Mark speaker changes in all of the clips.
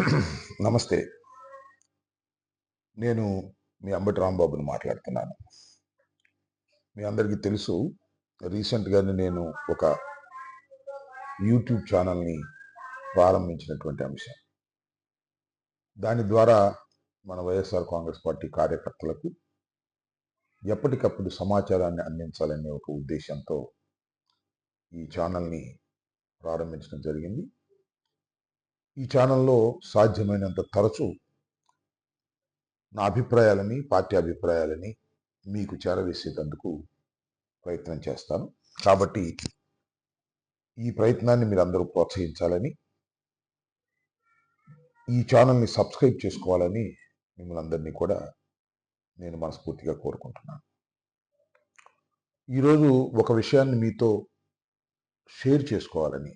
Speaker 1: నమస్తే. నేను మీ అంబటి రాంబాబుని మాట్లాడుతున్నాను. మీ అందరికీ తెలుసు రీసెంట్గానే నేను ఒక యూట్యూబ్ ఛానల్ని ప్రారంభించినటువంటి అంశం. దాని ద్వారా మన వైఎస్ఆర్ కాంగ్రెస్ పార్టీ కార్యకర్తలకు ఎప్పటికప్పుడు సమాచారాన్ని అందించాలనే ఒక ఉద్దేశంతో ఈ ఛానల్ని ప్రారంభించడం జరిగింది. ఈ ఛానల్లో సాధ్యమైనంత తరచూ నా అభిప్రాయాలని పార్టీ అభిప్రాయాలని మీకు చేరవేసేటందుకు ప్రయత్నం చేస్తాను. కాబట్టి ఈ ప్రయత్నాన్ని మీరు అందరూ ప్రోత్సహించాలని ఈ ఛానల్ని సబ్స్క్రైబ్ చేసుకోవాలని మిమ్మల్ని అందరినీ కూడా నేను మనస్ఫూర్తిగా కోరుకుంటున్నాను. ఈరోజు ఒక విషయాన్ని మీతో షేర్ చేసుకోవాలని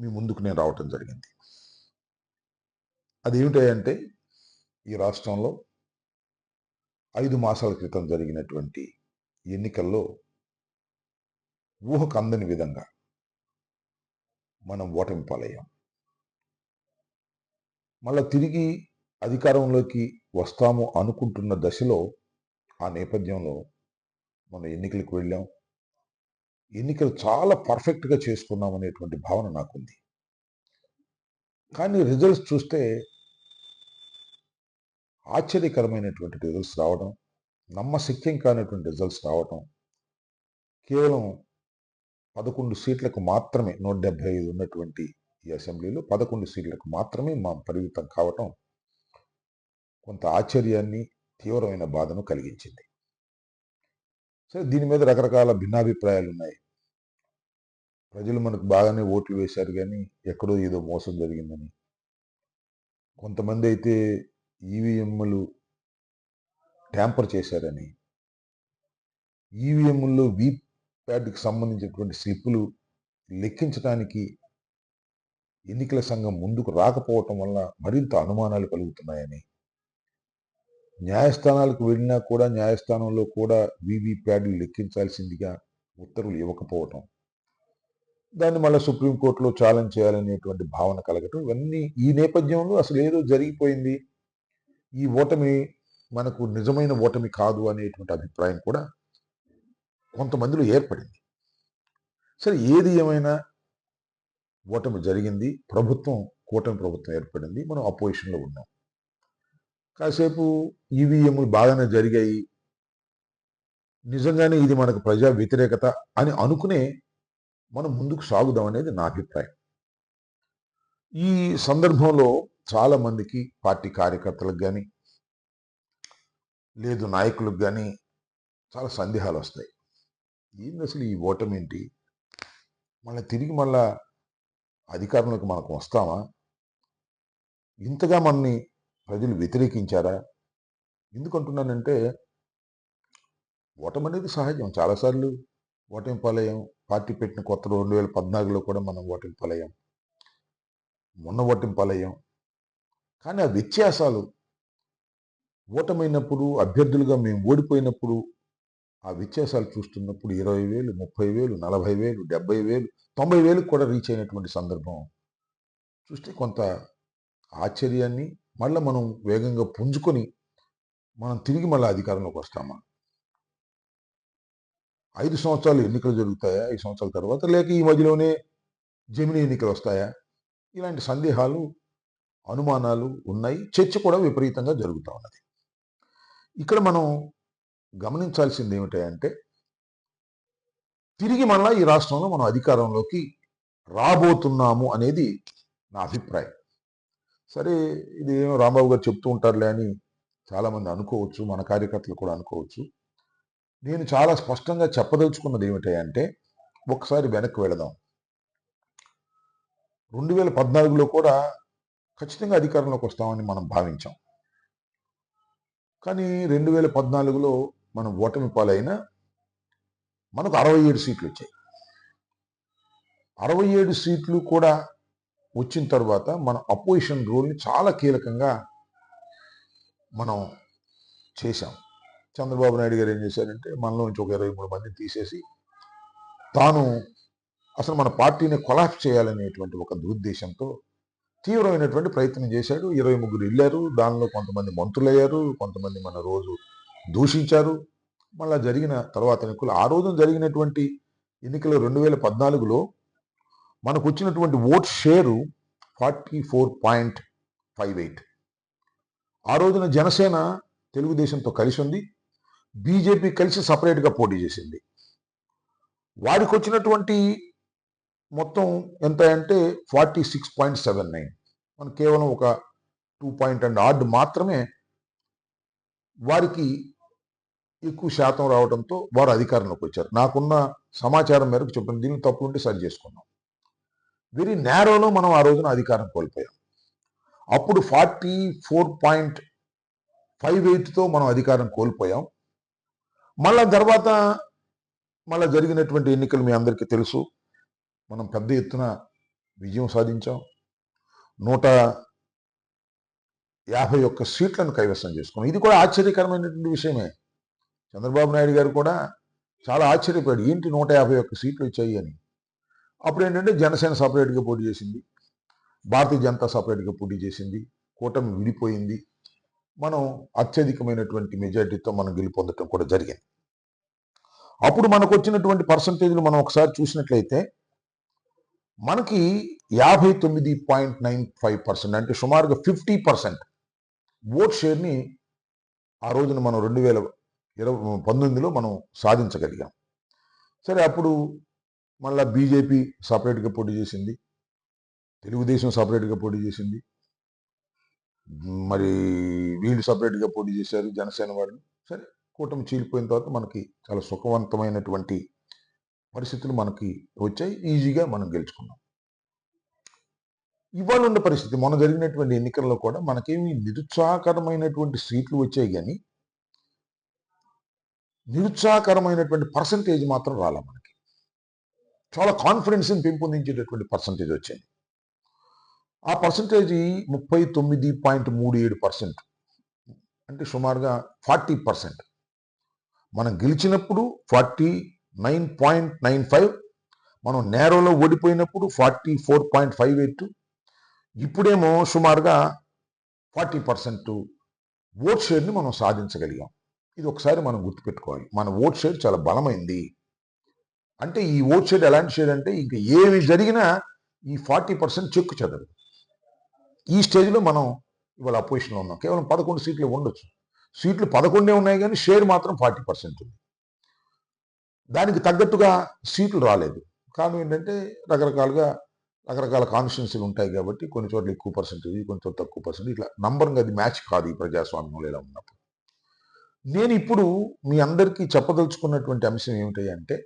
Speaker 1: మీ ముందుకు నేను రావటం జరిగింది. అదేమిటంటే ఈ రాష్ట్రంలో ఐదు మాసాల క్రితం జరిగినటువంటి ఎన్నికల్లో ఊహకు అందని విధంగా మనం ఓటమి పాలయ్యాం. మళ్ళా తిరిగి అధికారంలోకి వస్తాము అనుకుంటున్న దశలో ఆ నేపథ్యంలో మనం ఎన్నికలకు వెళ్ళాం. ఎన్నికలు చాలా పర్ఫెక్ట్గా చేసుకున్నాం అనేటువంటి భావన నాకుంది. కానీ రిజల్ట్స్ చూస్తే ఆశ్చర్యకరమైనటువంటి రిజల్ట్స్ రావడం నమ్మశక్యం కానటువంటి రిజల్ట్స్ రావడం కేవలం పదకొండు సీట్లకు మాత్రమే నూట డెబ్బై ఐదు ఉన్నటువంటి ఈ అసెంబ్లీలో పదకొండు సీట్లకు మాత్రమే మా పరిమితం కావటం కొంత ఆశ్చర్యాన్ని తీవ్రమైన బాధను కలిగించింది. సరే దీని మీద రకరకాల భిన్నాభిప్రాయాలు ఉన్నాయి ప్రజలు మనకు బాగానే ఓట్లు వేశారు కానీ ఎక్కడో ఏదో మోసం జరిగిందని. కొంతమంది అయితే ఈవీఎంలు ట్యాంపర్ చేశారని. ఈవీఎంల్లో వీ ప్యాడ్కి సంబంధించినటువంటి స్లిప్పులు లెక్కించడానికి ఎన్నికల సంఘం ముందుకు రాకపోవటం వల్ల మరింత అనుమానాలు కలుగుతున్నాయని. న్యాయస్థానాలకు వెళ్ళినా కూడా న్యాయస్థానంలో కూడా వీవీ ప్యాడ్లు లెక్కించాల్సిందిగా ఉత్తర్వులు ఇవ్వకపోవటం దాన్ని మళ్ళీ సుప్రీంకోర్టులో ఛాలెంజ్ చేయాలనేటువంటి భావన కలగటం ఇవన్నీ ఈ నేపథ్యంలో అసలు ఏదో జరిగిపోయింది. ఈ ఓటమి మనకు నిజమైన ఓటమి కాదు అనేటువంటి అభిప్రాయం కూడా కొంతమందిలో ఏర్పడింది. సరే ఏది ఏమైనా ఓటమి జరిగింది ప్రభుత్వం కూటమి ప్రభుత్వం ఏర్పడింది మనం అపోజిషన్లో ఉన్నాం. కాసేపు ఈవీఎంలు బాగానే జరిగాయి. నిజంగానే ఇది మనకు ప్రజా వ్యతిరేకత అని అనుకునే మనం ముందుకు సాగుదాం అనేది నా అభిప్రాయం. ఈ సందర్భంలో చాలా మందికి పార్టీ కార్యకర్తలకు కానీ లేదు నాయకులకు కానీ చాలా సందేహాలు వస్తాయి. ఏంది అసలు ఈ ఓటమి ఏంటి? మళ్ళీ తిరిగి మళ్ళా అధికారంలోకి మనకు వస్తామా? ఇంతగా మనని ప్రజలు వ్యతిరేకించారా? ఎందుకంటున్నానంటే ఓటమి అనేది సహజం. చాలాసార్లు ఓటమి పాలయం పార్టీ పెట్టిన కొత్త రెండు వేల పద్నాలుగులో కూడా మనం ఓటమి పాలయం మొన్న ఓటమి పాలయం కానీ ఆ వ్యత్యాసాలు ఓటమైనప్పుడు అభ్యర్థులుగా మేము ఓడిపోయినప్పుడు ఆ వ్యత్యాసాలు చూస్తున్నప్పుడు ఇరవై వేలు ముప్పై వేలు నలభై వేలు డెబ్బై వేలు తొంభై వేలకు కూడా రీచ్ అయినటువంటి సందర్భం. చూస్తే కొంత ఆశ్చర్యాన్ని మళ్ళీ మనం వేగంగా పుంజుకొని మనం తిరిగి మళ్ళీ అధికారంలోకి వస్తామా? ఐదు సంవత్సరాలు ఎన్నికలు జరుగుతాయా? ఐదు సంవత్సరాల తర్వాత లేక ఈ మధ్యలోనే జమిని ఎన్నికలు వస్తాయా? ఇలాంటి సందేహాలు అనుమానాలు ఉన్నాయి. చర్చ కూడా విపరీతంగా జరుగుతూ ఉన్నది. ఇక్కడ మనం గమనించాల్సింది ఏమిటంటే తిరిగి మళ్ళా ఈ రాష్ట్రంలో మనం అధికారంలోకి రాబోతున్నాము అనేది నా అభిప్రాయం. సరే ఇది ఏమో రాంబాబు గారు చెప్తూ ఉంటారులే అని చాలామంది అనుకోవచ్చు మన కార్యకర్తలు కూడా అనుకోవచ్చు. నేను చాలా స్పష్టంగా చెప్పదలుచుకున్నది ఏమిటంటే ఒకసారి వెనక్కి వెళదాం. రెండు వేల పద్నాలుగులో కూడా ఖచ్చితంగా అధికారంలోకి వస్తామని మనం భావించాం. కానీ రెండు వేల పద్నాలుగులో మనం ఓటమి పాలైన మనకు అరవై ఏడు సీట్లు వచ్చాయి. అరవై ఏడు సీట్లు కూడా వచ్చిన తర్వాత మన అపోజిషన్ రోల్ని చాలా కీలకంగా మనం చేశాం. చంద్రబాబు నాయుడు గారు ఏం చేశారంటే మనలో నుంచి ఒక ఇరవై మూడు మందిని తీసేసి తాను అసలు మన పార్టీని కొలాప్స్ చేయాలనేటువంటి ఒక దురుద్దేశంతో తీవ్రమైనటువంటి ప్రయత్నం చేశాడు. ఇరవై ముగ్గురు వెళ్ళారు. దానిలో కొంతమంది మంత్రులయ్యారు. కొంతమంది మన రోజు దూషించారు. మళ్ళా జరిగిన తర్వాత ఎన్నికలు ఆ రోజున జరిగినటువంటి ఎన్నికలు రెండు వేల పద్నాలుగులో మనకు వచ్చినటువంటి vote share forty four point five eight. ఆ రోజున జనసేన తెలుగుదేశంతో కలిసి ఉంది బీజేపీ కలిసి సపరేట్గా పోటీ చేసింది. వారికి వచ్చినటువంటి మొత్తం ఎంత అంటే forty six point seven nine. మనం కేవలం ఒక టూ పాయింట్ అండ్ ఆర్డ్ మాత్రమే వారికి ఎక్కువ శాతం రావడంతో వారు అధికారంలోకి వచ్చారు నాకున్న సమాచారం మేరకు చెప్పిన దీన్ని తప్పు ఉంటే సరి చేసుకున్నాం వెరీ నేరోలో మనం ఆ రోజున అధికారం కోల్పోయాం. అప్పుడు ఫార్టీ ఫోర్ పాయింట్ ఫైవ్ ఎయిట్తో మనం అధికారం కోల్పోయాం. మళ్ళా తర్వాత మళ్ళా జరిగినటువంటి ఎన్నికలు మీ అందరికీ తెలుసు. మనం పెద్ద ఎత్తున విజయం సాధించాం. నూట యాభై ఒక్క సీట్లను కైవసం చేసుకున్నాం. ఇది కూడా ఆశ్చర్యకరమైనటువంటి విషయమే. చంద్రబాబు నాయుడు గారు కూడా చాలా ఆశ్చర్యపోయాడు ఏంటి నూట యాభై ఒక్క సీట్లు వచ్చాయి అని? అప్పుడు ఏంటంటే జనసేన సపరేట్గా పోటీ చేసింది. భారతీయ జనతా సపరేట్గా పోటీ చేసింది. కూటమి విడిపోయింది. మనం అత్యధికమైనటువంటి మెజారిటీతో మనం గెలుపొందటం కూడా జరిగింది. అప్పుడు మనకు వచ్చినటువంటి పర్సంటేజ్లు మనం ఒకసారి చూసినట్లయితే మనకి యాభై తొమ్మిది పాయింట్ నైన్ ఫైవ్ పర్సెంట్ అంటే సుమారుగా ఫిఫ్టీ పర్సెంట్ ఓట్ షేర్ని ఆ రోజున మనం రెండు వేల ఇరవై పంతొమ్మిదిలో మనం సాధించగలిగాం. సరే అప్పుడు మళ్ళీ బీజేపీ సపరేట్గా పోటీ చేసింది. తెలుగుదేశం సపరేట్గా పోటీ చేసింది. మరి వీళ్ళు సపరేట్గా పోటీ చేశారు జనసేన వాళ్ళు సరే కూటమి చీలిపోయిన తర్వాత మనకి చాలా సుఖవంతమైనటువంటి పరిస్థితులు మనకి వచ్చాయి. ఈజీగా మనం గెలుచుకున్నాం. ఇవాళ ఉన్న పరిస్థితి మొన్న జరిగినటువంటి ఎన్నికల్లో కూడా మనకేమి నిరుత్సాహకరమైనటువంటి సీట్లు వచ్చాయి కానీ నిరుత్సాహకరమైనటువంటి పర్సంటేజ్ మాత్రం రాలే మనకి. చాలా కాన్ఫిడెన్స్ని పెంపొందించేటటువంటి పర్సంటేజ్ వచ్చింది. ఆ పర్సంటేజ్ ముప్పై తొమ్మిది పాయింట్ మూడు ఏడు పర్సెంట్ అంటే సుమారుగా ఫార్టీ పర్సెంట్ మనం గెలిచినప్పుడు forty nine point nine five. మనం నేరోలో ఓడిపోయినప్పుడు forty four point five eight. ఇప్పుడేమో సుమారుగా ఫార్టీ పర్సెంట్ ఓట్ షేర్ని మనం సాధించగలిగాం. ఇది ఒకసారి మనం గుర్తుపెట్టుకోవాలి. మన ఓట్ షేర్ చాలా బలమైంది. అంటే ఈ ఓట్ షేర్ ఎలాంటి షేర్ అంటే ఇంకా ఏమి జరిగినా ఈ ఫార్టీ పర్సెంట్ చెక్కు చెదరు ఈ స్టేజ్లో మనం ఇవాళ అపోజిషన్లో ఉన్నాం. కేవలం పదకొండు సీట్లు ఉండొచ్చు. సీట్లు పదకొండే ఉన్నాయి కానీ షేర్ మాత్రం ఫార్టీ పర్సెంట్ ఉంది. దానికి తగ్గట్టుగా సీట్లు రాలేదు. కారణం ఏంటంటే రకరకాలుగా రకరకాల కాన్స్టిట్యున్సీలు ఉంటాయి కాబట్టి కొన్ని చోట్ల ఎక్కువ పర్సెంటేజ్ కొన్ని చోట్ల తక్కువ పర్సెంట్ ఇట్లా నంబర్గా అది మ్యాచ్ కాదు ఈ ప్రజాస్వామ్యంలో ఇలా ఉన్నప్పుడు. నేను ఇప్పుడు మీ అందరికీ చెప్పదలుచుకున్నటువంటి అంశం ఏమిటి అంటే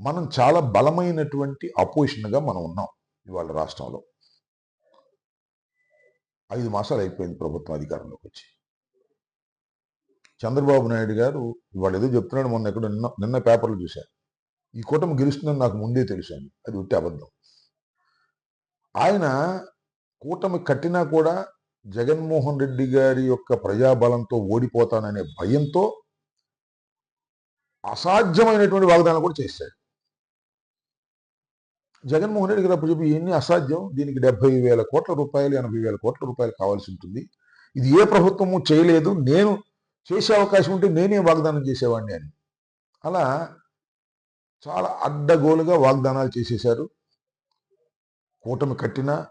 Speaker 1: మనం చాలా బలమైనటువంటి అపోజిషన్గా మనం ఉన్నాం ఇవాళ రాష్ట్రంలో. ఐదు మాసాలు అయిపోయింది ప్రభుత్వం అధికారంలోకి వచ్చి. చంద్రబాబు నాయుడు గారు ఇవాళ ఏదో చెప్తున్నాడు మొన్న ఎక్కడ నిన్న నిన్న పేపర్లు చూశాను. ఈ కూటమి గెలుస్తుందని నాకు ముందే తెలిసాను. అది ఉట్టి అబద్ధం. ఆయన కూటమి కట్టినా కూడా జగన్మోహన్ రెడ్డి గారి యొక్క ప్రజాబలంతో ఓడిపోతాననే భయంతో అసాధ్యమైనటువంటి వాగ్దానం కూడా చేశాడు. జగన్మోహన్ రెడ్డి గారు అప్పుడు చెప్పి ఇవన్నీ అసాధ్యం. దీనికి డెబ్బై వేల కోట్ల రూపాయలు ఎనభై వేల కోట్ల రూపాయలు కావాల్సి ఉంటుంది. ఇది ఏ ప్రభుత్వము చేయలేదు. నేను చేసే అవకాశం ఉంటే నేనే వాగ్దానం చేసేవాడిని అని. అలా చాలా అడ్డగోలుగా వాగ్దానాలు చేసేశారు. కూటమి కట్టినా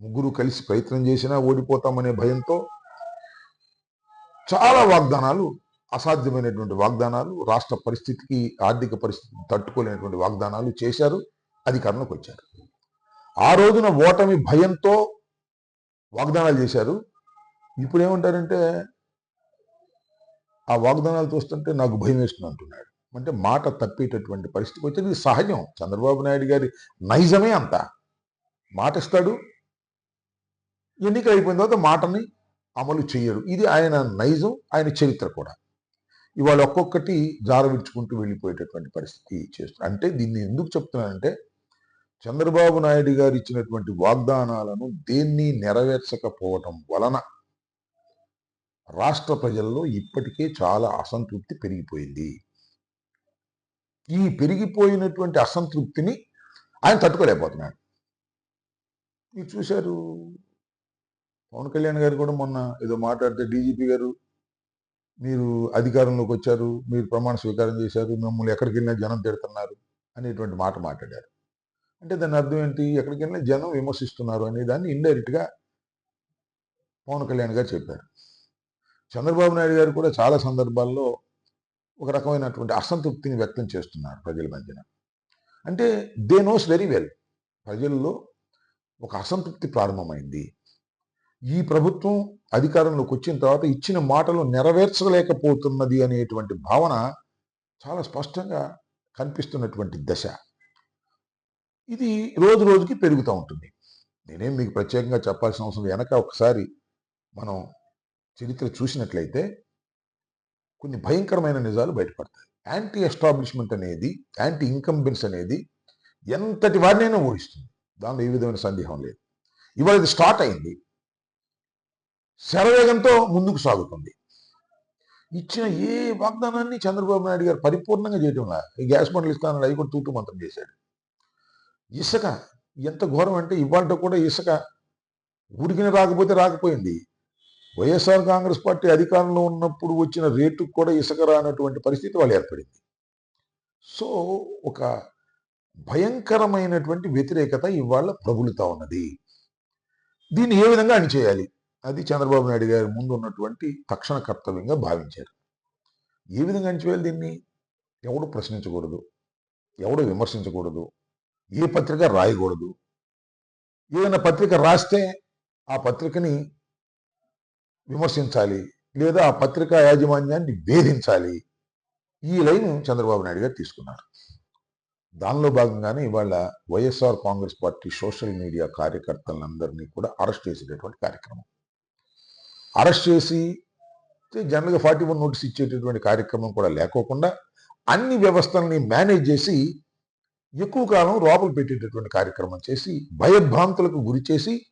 Speaker 1: ముగ్గురు కలిసి ప్రయత్నం చేసినా ఓడిపోతామనే భయంతో చాలా వాగ్దానాలు అసాధ్యమైనటువంటి వాగ్దానాలు రాష్ట్ర పరిస్థితికి ఆర్థిక పరిస్థితి తట్టుకోలేనటువంటి వాగ్దానాలు చేశారు. అధికారంలోకి వచ్చారు ఆ రోజున ఓటమి భయంతో వాగ్దానాలు చేశారు. ఇప్పుడు ఏమంటారంటే ఆ వాగ్దానాలు చూస్తుంటే నాకు భయం వేస్తుంది అంటున్నాడు. అంటే మాట తప్పేటటువంటి పరిస్థితికి వచ్చేది ఇది సహజం. చంద్రబాబు నాయుడు గారి నైజమే అంత. మాట ఇస్తాడు. ఎన్నిక అయిపోయిన తర్వాత మాటని అమలు చేయడు. ఇది ఆయన నైజం ఆయన చరిత్ర కూడా. ఇవాళ ఒక్కొక్కటి జార విడుచుకుంటూ వెళ్ళిపోయేటటువంటి పరిస్థితి చేస్తుంది అంటే దీన్ని ఎందుకు చెప్తున్నానంటే చంద్రబాబు నాయుడు గారు ఇచ్చినటువంటి వాగ్దానాలను దేన్ని నెరవేర్చకపోవటం వలన రాష్ట్ర ప్రజల్లో ఇప్పటికే చాలా అసంతృప్తి పెరిగిపోయింది. ఈ పెరిగిపోయినటువంటి అసంతృప్తిని ఆయన తట్టుకోలేకపోతున్నాడు. మీరు చూశారు పవన్ కళ్యాణ్ గారు కూడా మొన్న ఏదో మాట్లాడితే డీజీపీ గారు మీరు అధికారంలోకి వచ్చారు మీరు ప్రమాణ స్వీకారం చేశారు మిమ్మల్ని ఎక్కడికి వెళ్ళినా జనం తిడుతున్నారు అనేటువంటి మాట మాట్లాడారు. అంటే దాని అర్థం ఏంటి? ఎక్కడికైనా జనం విమర్శిస్తున్నారు అనే దాన్ని ఇండైరెక్ట్గా పవన్ కళ్యాణ్ గారు చెప్పారు. చంద్రబాబు నాయుడు గారు కూడా చాలా సందర్భాల్లో ఒక రకమైనటువంటి అసంతృప్తిని వ్యక్తం చేస్తున్నారు ప్రజల మధ్యన. అంటే దే నోస్ వెరీ వెల్ ప్రజల్లో ఒక అసంతృప్తి ప్రారంభమైంది. ఈ ప్రభుత్వం అధికారంలోకి వచ్చిన తర్వాత ఇచ్చిన మాటలు నెరవేర్చలేకపోతున్నది అనేటువంటి భావన చాలా స్పష్టంగా కనిపిస్తున్నటువంటి దశ. ఇది రోజు రోజుకి పెరుగుతూ ఉంటుంది. నేనేం మీకు ప్రత్యేకంగా చెప్పాల్సిన అవసరం వెనక ఒకసారి మనం చరిత్ర చూసినట్లయితే కొన్ని భయంకరమైన నిజాలు బయటపడతాయి. యాంటీ ఎస్టాబ్లిష్మెంట్ అనేది యాంటీ ఇన్కంబెన్స్ అనేది ఎంతటి వాడినైనా ఊహిస్తుంది. దానిలో ఏ విధమైన సందేహం లేదు. ఇవాళ ఇది స్టార్ట్ అయింది. శరవేగంతో ముందుకు సాగుతుంది. ఇచ్చిన ఏ వాగ్దానాన్ని చంద్రబాబు నాయుడు గారు పరిపూర్ణంగా చేయటంలా ఈ గ్యాస్ బండ్లు ఇస్తానని అది కూడా తూటు మంత్రం చేశాడు. ఇసుక ఎంత ఘోరం అంటే ఇవాళ కూడా ఇసుక ఊరికిన రాకపోతే రాకపోయింది. వైఎస్ఆర్ కాంగ్రెస్ పార్టీ అధికారంలో ఉన్నప్పుడు వచ్చిన రేటుకు కూడా ఇసుక రానటువంటి పరిస్థితి వాళ్ళు ఏర్పడింది. సో ఒక భయంకరమైనటువంటి వ్యతిరేకత ఇవాళ ప్రబులుతా ఉన్నది. దీన్ని ఏ విధంగా అణిచేయాలి? అది చంద్రబాబు నాయుడు గారి ముందు ఉన్నటువంటి తక్షణ కర్తవ్యంగా భావించారు. ఏ విధంగా అణిచేయాలి దీన్ని? ఎవడు ప్రశ్నించకూడదు. ఎవడు విమర్శించకూడదు. ఏ పత్రిక రాయకూడదు. ఏదైనా పత్రిక రాస్తే ఆ పత్రికని విమర్శించాలి లేదా ఆ పత్రికా యాజమాన్యాన్ని భేదించాలి ఈ లైన్ చంద్రబాబు నాయుడు గారు తీసుకున్నారు. దానిలో భాగంగానే ఇవాళ YSR Congress party social media కార్యకర్తలందరినీ కూడా అరెస్ట్ చేసేటటువంటి కార్యక్రమం. అరెస్ట్ చేసి జనరల్గా ఫార్టీ వన్ నోటీస్ ఇచ్చేటటువంటి కార్యక్రమం కూడా లేకోకుండా అన్ని వ్యవస్థలని మేనేజ్ చేసి ఎక్కువ కాలం లోపల పెట్టేటటువంటి కార్యక్రమం చేసి భయభ్రాంతులకు గురి చేసి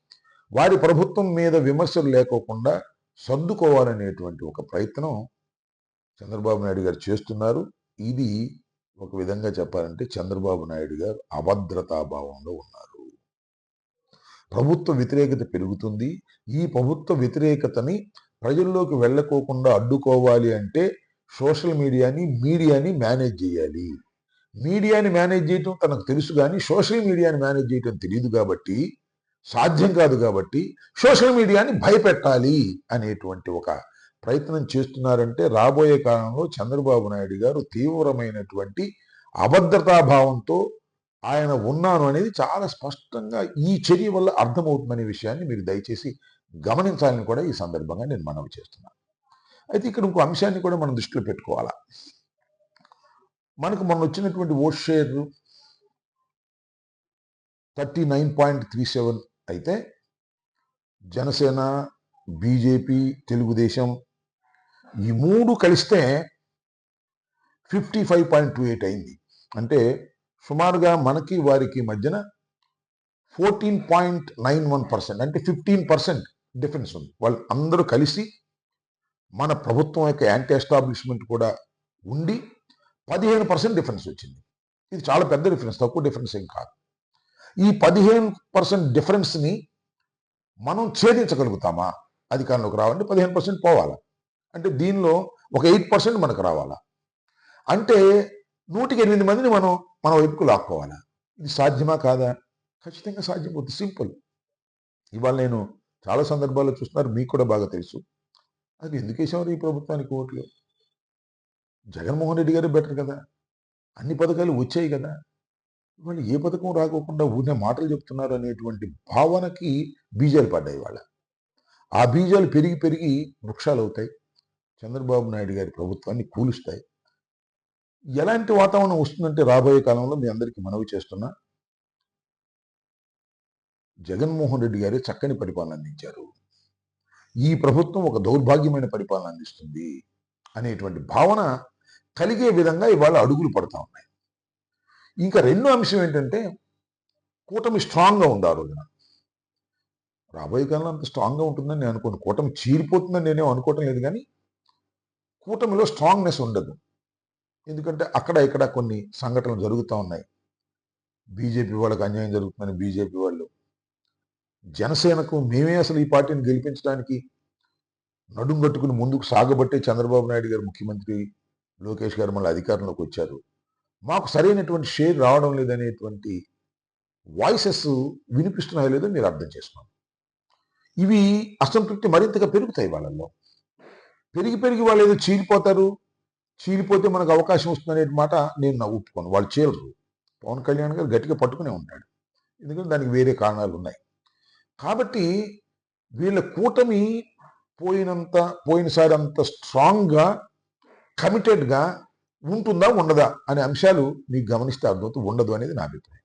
Speaker 1: వారి ప్రభుత్వం మీద విమర్శలు లేకోకుండా సర్దుకోవాలనేటువంటి ఒక ప్రయత్నం చంద్రబాబు నాయుడు గారు చేస్తున్నారు. ఇది ఒక విధంగా చెప్పాలంటే చంద్రబాబు నాయుడు గారు అభద్రతాభావంలో ఉన్నారు. ప్రభుత్వ వ్యతిరేకత పెరుగుతుంది. ఈ ప్రభుత్వ వ్యతిరేకతని ప్రజల్లోకి వెళ్ళకోకుండా అడ్డుకోవాలి అంటే సోషల్ మీడియాని మీడియాని మేనేజ్ చేయాలి. మీడియాని మేనేజ్ చేయటం తనకు తెలుసు కానీ సోషల్ మీడియాని మేనేజ్ చేయటం తెలియదు కాబట్టి సాధ్యం కాదు కాబట్టి సోషల్ మీడియాని భయపెట్టాలి అనేటువంటి ఒక ప్రయత్నం చేస్తున్నారంటే రాబోయే కాలంలో చంద్రబాబు నాయుడు గారు తీవ్రమైనటువంటి అభద్రతాభావంతో ఆయన ఉన్నాను అనేది చాలా స్పష్టంగా ఈ చర్య వల్ల అర్థమవుతుందనే విషయాన్ని మీరు దయచేసి గమనించాలని కూడా ఈ సందర్భంగా నేను మనవి చేస్తున్నాను. అయితే ఇక్కడ ఇంకో అంశాన్ని కూడా మనం దృష్టిలో పెట్టుకోవాలా? మనకు మొన్న వచ్చినటువంటి vote share thirty nine point three seven అయితే జనసేన బీజేపీ తెలుగుదేశం ఈ మూడు కలిస్తే fifty five point two eight అయింది. అంటే సుమారుగా మనకి వారికి మధ్యన fourteen point nine one percent అంటే ఫిఫ్టీన్ పర్సెంట్ డిఫరెన్స్ ఉంది. వాళ్ళు అందరూ కలిసి మన ప్రభుత్వం యొక్క యాంటీ ఎస్టాబ్లిష్మెంట్ కూడా ఉండి పదిహేను పర్సెంట్ డిఫరెన్స్ వచ్చింది. ఇది చాలా పెద్ద డిఫరెన్స్ తక్కువ డిఫరెన్స్ ఏం కాదు. ఈ పదిహేను పర్సెంట్ డిఫరెన్స్ని మనం ఛేదించగలుగుతామా? అధికారంలోకి రావాలంటే పదిహేను పర్సెంట్ పోవాలా? అంటే దీనిలో ఒక ఎయిట్ పర్సెంట్ మనకు రావాలా? అంటే నూటికి ఎనిమిది మందిని మనం మన వైపుకు లాక్కోవాలా? ఇది సాధ్యమా కాదా? ఖచ్చితంగా సాధ్యం అవుతుంది. సింపుల్. ఇవాళ నేను చాలా సందర్భాల్లో చూస్తున్నారు మీకు కూడా బాగా తెలుసు. అది ఎందుకు వేసారు ఈ ప్రభుత్వానికి ఓట్లు? జగన్మోహన్ రెడ్డి గారే బెటర్ కదా. అన్ని పథకాలు వచ్చాయి కదా. వాళ్ళు ఏ పథకం రాకోకుండా ఊరినే మాటలు చెప్తున్నారు అనేటువంటి భావనకి బీజాలు పడ్డాయి వాళ్ళ ఆ బీజాలు పెరిగి పెరిగి వృక్షాలు అవుతాయి చంద్రబాబు నాయుడు గారి ప్రభుత్వాన్ని కూలుస్తాయి. ఎలాంటి వాతావరణం వస్తుందంటే రాబోయే కాలంలో మీ అందరికీ మనవి చేస్తున్నా. జగన్మోహన్ రెడ్డి గారే చక్కని పరిపాలన అందించారు. ఈ ప్రభుత్వం ఒక దౌర్భాగ్యమైన పరిపాలన అందిస్తుంది. అనేటువంటి భావన కలిగే విధంగా ఇవాళ అడుగులు పడుతూ ఉన్నాయి. ఇంకా రెండో అంశం ఏంటంటే కూటమి స్ట్రాంగ్గా ఉంది ఆ రోజున? రాబోయే కాలంలో అంత స్ట్రాంగ్గా ఉంటుందని నేను అనుకోను. కూటమి చీరిపోతుందని నేనేం అనుకోవటం లేదు కానీ కూటమిలో స్ట్రాంగ్నెస్ ఉండదు. ఎందుకంటే అక్కడ ఇక్కడ కొన్ని సంఘటనలు జరుగుతూ ఉన్నాయి. బీజేపీ వాళ్ళకి అన్యాయం జరుగుతుందని బీజేపీ వాళ్ళు జనసేనకు మేమే అసలు ఈ పార్టీని గెలిపించడానికి నడుం కట్టుకుని ముందుకు సాగబట్టే చంద్రబాబు నాయుడు గారు ముఖ్యమంత్రి లోకేష్ గారు మళ్ళీ అధికారంలోకి వచ్చారు. మాకు సరైనటువంటి షేర్ రావడం లేదనేటువంటి వాయిసెస్ వినిపిస్తున్నాయో లేదో మీరు అర్థం చేసుకోండి. ఇవి అసంతృప్తి మరింతగా పెరుగుతాయి వాళ్ళల్లో. పెరిగి పెరిగి వాళ్ళు ఏదో చీలిపోతారు. చీలిపోతే మనకు అవకాశం వస్తుందనే మాట నేను నా ఒప్పుకోను. వాళ్ళు చీలరు. పవన్ కళ్యాణ్ గారు గట్టిగా పట్టుకునే ఉంటాడు. ఎందుకంటే దానికి వేరే కారణాలు ఉన్నాయి. కాబట్టి వీళ్ళ కూటమి పోయినంత పోయినసారి అంత స్ట్రాంగ్గా కమిటెడ్గా ఉంటుందా ఉండదా అనే అంశాలు మీకు గమనిస్తే అర్థమవుతూ ఉండదు అనేది నా అభిప్రాయం.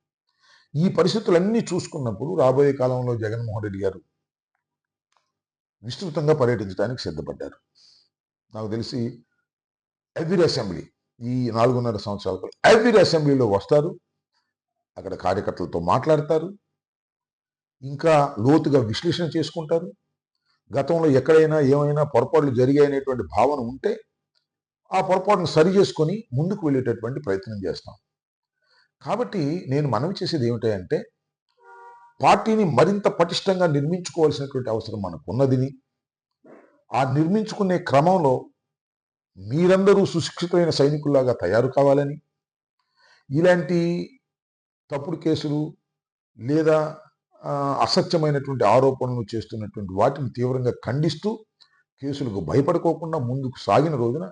Speaker 1: ఈ పరిస్థితులన్నీ చూసుకున్నప్పుడు రాబోయే కాలంలో జగన్మోహన్ రెడ్డి గారు విస్తృతంగా పర్యటించడానికి సిద్ధపడ్డారు. నాకు తెలిసి ఎవ్రీ అసెంబ్లీ ఈ నాలుగున్నర సంవత్సరాలకు ఎవ్రీ అసెంబ్లీలో వస్తారు అక్కడ కార్యకర్తలతో మాట్లాడతారు ఇంకా లోతుగా విశ్లేషణ చేసుకుంటారు గతంలో ఎక్కడైనా ఏమైనా పొరపాట్లు జరిగాయనేటువంటి భావన ఉంటే ఆ పొరపాటును సరి చేసుకొని ముందుకు వెళ్ళేటటువంటి ప్రయత్నం చేస్తాం. కాబట్టి నేను మనవి చేసేది ఏమిటంటే పార్టీని మరింత పటిష్టంగా నిర్మించుకోవాల్సినటువంటి అవసరం మనకు ఉన్నదిని ఆ నిర్మించుకునే క్రమంలో మీరందరూ సుశిక్షితమైన సైనికుల్లాగా తయారు కావాలని. ఇలాంటి తప్పుడు కేసులు లేదా అసత్యమైనటువంటి ఆరోపణలు చేస్తున్నటువంటి వాటిని తీవ్రంగా ఖండిస్తూ కేసులకు భయపడుకోకుండా ముందుకు సాగిన రోజున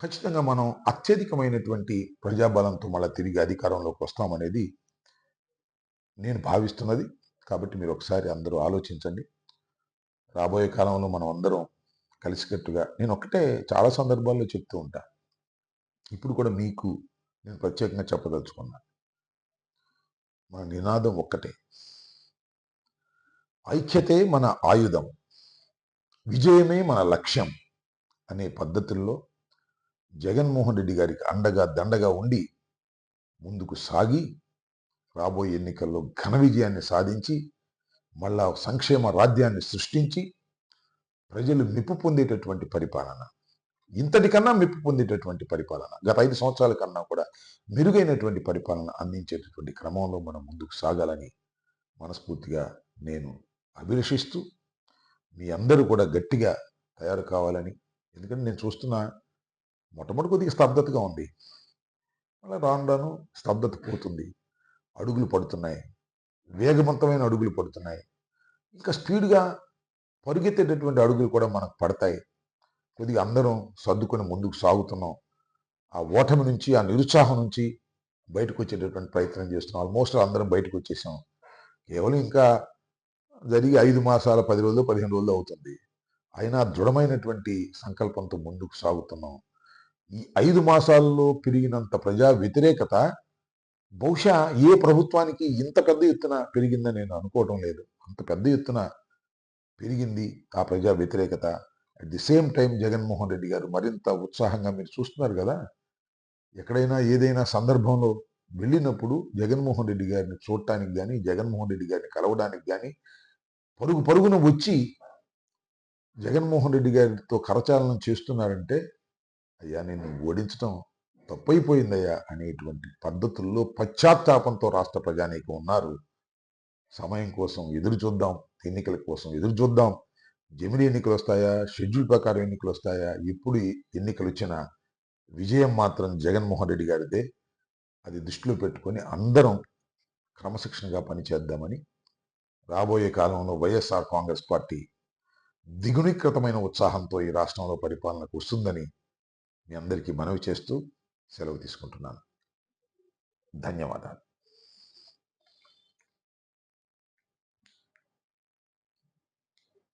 Speaker 1: ఖచ్చితంగా మనం అత్యధికమైనటువంటి ప్రజాబలంతో మళ్ళీ తిరిగి అధికారంలోకి వస్తామనేది నేను భావిస్తున్నది. కాబట్టి మీరు ఒకసారి అందరూ ఆలోచించండి. రాబోయే కాలంలో మనం అందరం కలిసికట్టుగా నేను ఒక్కటే చాలా సందర్భాల్లో చెప్తూ ఉంటా. ఇప్పుడు కూడా మీకు నేను ప్రత్యేకంగా చెప్పదలుచుకున్నా. మన నినాదం ఒక్కటే. ఐక్యతే మన ఆయుధం విజయమే మన లక్ష్యం అనే పద్ధతుల్లో జగన్మోహన్ రెడ్డి గారికి అండగా దండగా ఉండి ముందుకు సాగి రాబోయే ఎన్నికల్లో ఘన విజయాన్ని సాధించి మళ్ళా సంక్షేమ రాజ్యాన్ని సృష్టించి ప్రజలు మెప్పు పొందేటటువంటి పరిపాలన. ఇంతటికన్నా మెప్పు పొందేటటువంటి పరిపాలన. గత ఐదు సంవత్సరాల కన్నా కూడా మెరుగైనటువంటి పరిపాలన అందించేటటువంటి క్రమంలో మనం ముందుకు సాగాలని మనస్ఫూర్తిగా నేను అభిలషిస్తూ మీ అందరూ కూడా గట్టిగా తయారు కావాలని. ఎందుకంటే నేను చూస్తున్న మొట్టమొదటి కొద్దిగా స్తబ్దతగా ఉంది. అలా రాను రాను స్తబ్దత పోతుంది. అడుగులు పడుతున్నాయి. వేగవంతమైన అడుగులు పడుతున్నాయి. ఇంకా స్పీడ్గా పరుగెత్తేటటువంటి అడుగులు కూడా మనకు పడతాయి. కొద్దిగా అందరం సర్దుకొని ముందుకు సాగుతున్నాం. ఆ ఓటమి నుంచి ఆ నిరుత్సాహం నుంచి బయటకు వచ్చేటటువంటి ప్రయత్నం చేస్తున్నాం. ఆల్మోస్ట్ అందరం బయటకు వచ్చేసాం. కేవలం ఇంకా జరిగి ఐదు మాసాల పది రోజులు పదిహేను రోజులు అవుతుంది. అయినా దృఢమైనటువంటి సంకల్పంతో ముందుకు సాగుతున్నాం. ఈ ఐదు మాసాల్లో పెరిగినంత ప్రజా వ్యతిరేకత బహుశా ఏ ప్రభుత్వానికి ఇంత పెద్ద ఎత్తున పెరిగిందని నేను అనుకోవడం లేదు. అంత పెద్ద ఎత్తున పెరిగింది ఆ ప్రజా వ్యతిరేకత. At the same time Jaganmohan Reddy garu మరింత ఉత్సాహంగా మీరు చూస్తున్నారు కదా! ఎక్కడైనా ఏదైనా సందర్భంలో వెళ్ళినప్పుడు జగన్మోహన్ రెడ్డి గారిని చూడటానికి కానీ జగన్మోహన్ రెడ్డి గారిని కలవడానికి కానీ పరుగు పరుగున వచ్చి జగన్మోహన్ రెడ్డి గారితో కరచాలనం చేస్తున్నారంటే అయ్యా నేను ఓడించడం తప్పైపోయిందయ్యా అనేటువంటి పద్ధతుల్లో పశ్చాత్తాపంతో రాష్ట్ర ప్రజానీకం ఉన్నారు. సమయం కోసం ఎదురు చూద్దాం ఎన్నికల కోసం ఎదురు చూద్దాం. జమిడి ఎన్నికలు వస్తాయా? షెడ్యూల్ ప్రకారం ఎన్నికలు వస్తాయా? ఎప్పుడు ఎన్నికలు వచ్చినా విజయం మాత్రం జగన్మోహన్ రెడ్డి గారిదే. అది దృష్టిలో పెట్టుకొని అందరం క్రమశిక్షణగా పనిచేద్దామని రాబోయే కాలంలో వైఎస్ఆర్ కాంగ్రెస్ పార్టీ దిగుణీకృతమైన ఉత్సాహంతో ఈ రాష్ట్రంలో పరిపాలనకు వస్తుందని మీ అందరికీ మనవి చేస్తూ సెలవు తీసుకుంటున్నాను. ధన్యవాదాలు.